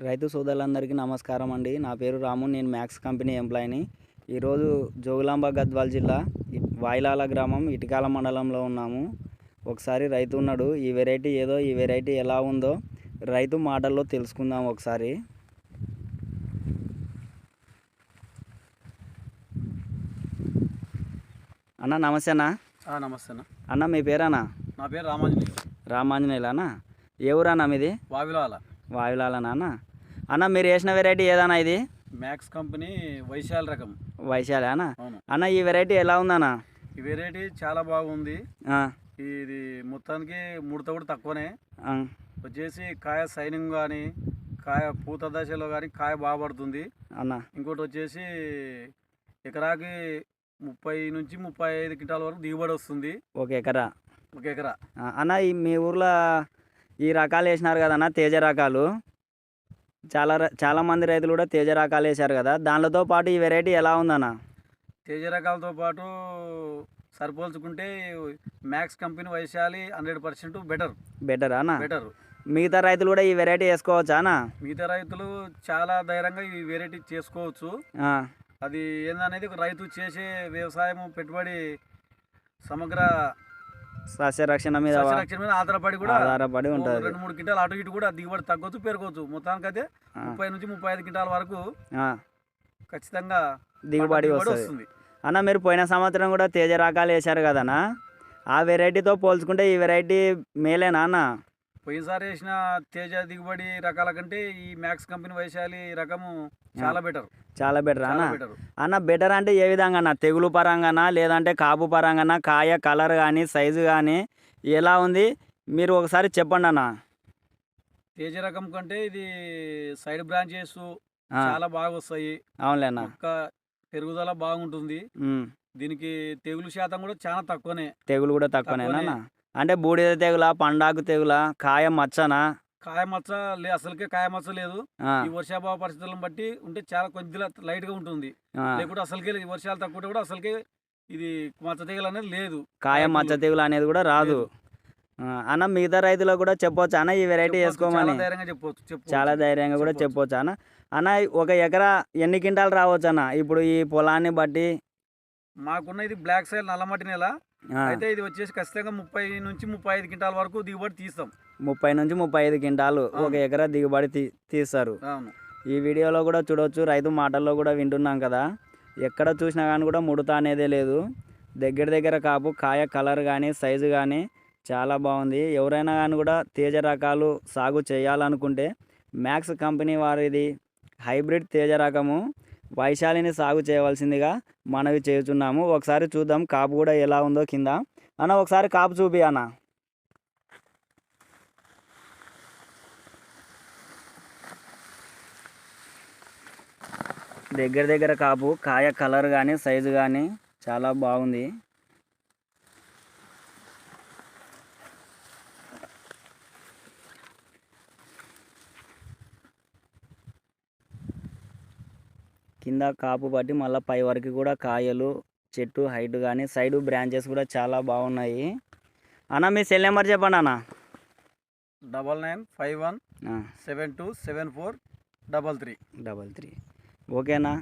రైతు సోదరులందరికీ నమస్కారం అండి. నా పేరు రాము నేను మ్యాక్స్ కంపెనీ ఎంప్లాయీని. ఈరోజు జోగులాంబ గద్వాల్ జిల్లా వాయిలాల గ్రామం ఇటికాల మండలంలో ఉన్నాము. ఒకసారి రైతు ఉన్నాడు ఈ వెరైటీ ఏదో ఈ వెరైటీ ఎలా ఉందో రైతు మాటల్లో తెలుసుకుందాం ఒకసారి. అన్న నమస్తే అన్న. నమస్తే అన్న. అన్న మీ పేరన్నా? నా పేరు రామాంజనేయ రామాంజనేయులనా ఏ ఊరన్నా మీది? వావిలాల. వాయులాలనా అన్న అన్న మీరు వేసిన వెరైటీ ఏదన్నా ఇది? మ్యాక్స్ కంపెనీ వైశాల రకం. వైశాలి అన్న? అన్న ఈ వెరైటీ ఎలా ఉందన్న ఈ వెరైటీ చాలా బాగుంది. ఇది మొత్తానికి ముడత కూడా తక్కువనే. వచ్చేసి కాయ సైనింగ్ కానీ కాయ పూత దశలో కానీ కాయ బాగా పడుతుంది. అన్న. ఇంకోటి వచ్చేసి ఎకరాకి ముప్పై నుంచి ముప్పై ఐదు క్వింటాల వరకు దిగుబడి వస్తుంది. ఒక ఎకరా? ఒక ఎకరా. అన్న ఈ మీ ఊర్లో ఈ రకాలు వేసినారు కదన్న తేజ రకాలు. చాలా ర- చాలా మంది రైతులు కూడా తేజ రకాలు వేశారు కదా. దానితో పాటు ఈ వెరైటీ ఎలా ఉందన్న? తేజ రకాలతో పాటు సరిపోల్చుకుంటే Max company Vaishali hundred percent better. Better అన్న? బెటర్ మిగతా రైతులు కూడా ఈ వెరైటీ వేసుకోవచ్చా అన్న? మిగతా రైతులు చాలా ధైర్యంగా ఈ వెరైటీ చేసుకోవచ్చు. అది ఏందనేది? ఒక రైతు చేసే వ్యవసాయం పెట్టుబడి సమగ్ర సస్య రక్షణ మీద సస్యరక్షణ మీద ఆధారపడి కూడా ఆధారపడి ఉంటుంది. రెండు మూడు క్వింటాలు అటు ఇటు కూడా దిగుబడి తగ్గొచ్చు పెరగవచ్చు మొత్తానికైతే ఆ, ముప్పై నుంచి ముప్పై ఐదు క్వింటాల వరకు ఖచ్చితంగా దిగుబడి వస్తుంది. అన్న మీరు పోయిన సంవత్సరం కూడా తేజ రకాలు వేశారు కదన్నా? ఆ వెరైటీతో పోల్చుకుంటే ఈ వెరైటీ మేలేనా అన్న? పోయినసారి వేసిన తేజ దిగుబడి రకాల కంటే ఈ మ్యాక్స్ కంపెనీ వైశాలి రకము చాలా బెటర్ చాలా బెటర్ అన్న? అన్న బెటర్ అంటే ఏ విధంగా అన్న తెగులు పరంగానా? లేదంటే కాపు పరంగానా? కాయ కలర్ కానీ సైజు కానీ ఎలా ఉంది? మీరు ఒకసారి చెప్పండి అన్న. తేజ రకం కంటే ఇది సైడ్ బ్రాంచెస్ చాలా బాగా వస్తాయి. అవునులే అన్న. పెరుగుదల బాగుంటుంది. దీనికి తెగులు శాతం కూడా చాలా తక్కువనే. తెగులు కూడా తక్కువనేనా అన్న? తక్కువనే. అంటే బూడిద తెగుల పండాకు తెగుల కాయ మచ్చనా? కాయ మచ్చ లే అసలుకే కాయ మచ్చ లేదు. ఈ వర్షాభావ పరిస్థితులను బట్టి ఉంటే చాలా కొద్దిగా లైట్గా ఉంటుంది లేకుంటే అసలుకే లేదు. వర్షాలు తక్కువ కూడా అసలుకే ఇది మచ్చ తెగలు అనేది లేదు. కాయ మచ్చ తెగులు. అనేది కూడా రాదు. అన్న మిగతా రైతులకు కూడా చెప్పొచ్చు అన్న? ఈ వెరైటీ వేసుకోమని. ధైర్యంగా చెప్పవచ్చు చెప్పు చాలా ధైర్యంగా కూడా చెప్పొచ్చు. అన్న. అన్న ఒక ఎకరా ఎన్ని క్వింటాలు రావచ్చు అన్న? ఇప్పుడు ఈ పొలాన్ని బట్టి మాకున్న ఇది బ్లాక్ సైల్ నల్లమట్టి నేల. అయితే ఇది వచ్చేసి ఖచ్చితంగా ముప్పై నుంచి ముప్పై ఐదు క్వింటాల వరకు దిగుబడి తీస్తాం. ముప్పై నుంచి ముప్పై ఐదు క్వింటాలు ఒక. ఎకరా దిగుబడి తీ తీస్తారు. ఈ వీడియోలో కూడా చూడొచ్చు రైతు మాటల్లో కూడా వింటున్నాం కదా. ఎక్కడ చూసినా కానీ కూడా ముడత అనేదే లేదు. దగ్గర దగ్గర కాపు కాయ కలర్ కానీ సైజు కానీ చాలా బాగుంది. ఎవరైనా కానీ కూడా తేజ రకాలు సాగు చేయాలనుకుంటే మ్యాక్స్ కంపెనీ వారిది హైబ్రిడ్ తేజ రకము. వైశాలిని సాగు చేయవలసిందిగా మనవి చేస్తున్నాము ఒకసారి చూద్దాం కాపు కూడా ఎలా ఉందో కింద. అన్న ఒకసారి కాపు చూపి అన్న. దగ్గర దగ్గర కాపు కాయ కలర్ కానీ సైజు కానీ చాలా బాగుంది. కింద కాపు పట్టి మళ్ళీ పై వరకు కూడా కాయలు చెట్టు హైట్ కానీ సైడ్ బ్రాంచెస్ కూడా చాలా బాగున్నాయి. అన్న మీ సెల్ నెంబర్ చెప్పండి అన్న. Double nine five one seven two seven four double three. Double three. ఓకేనా